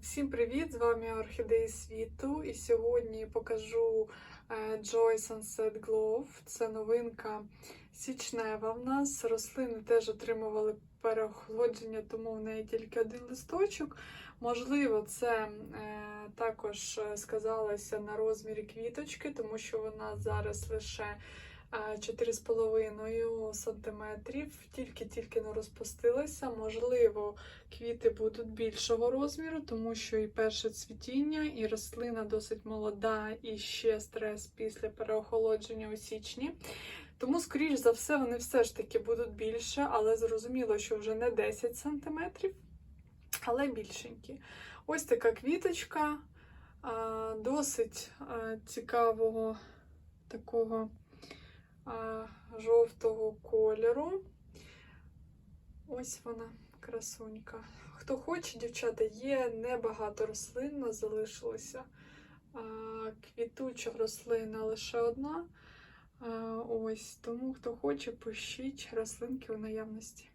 Всім привіт! З вами Орхідеї світу. І сьогодні покажу е, Joy Sunset Glove. Це новинка січнева в нас. Рослини теж отримували переохолодження, тому в неї тільки один листочок. Можливо, це е, також е, сказалося на розмірі квіточки, тому що вона зараз лише. 4,5 сантиметрів, тільки-тільки не розпустилася. Можливо, квіти будуть більшого розміру, тому що і перше цвітіння, і рослина досить молода, і ще стрес після переохолодження у січні. Тому, скоріш за все, вони все ж таки будуть більше, але зрозуміло, що вже не 10 сантиметрів, але більшенькі. Ось така квіточка досить цікавого такого жовтого кольору. Ось вона, красунька. Хто хоче, дівчата, є небагато рослин, залишилося. Квітуча рослина лише одна. Ось, тому хто хоче, пишіть рослинки у наявності.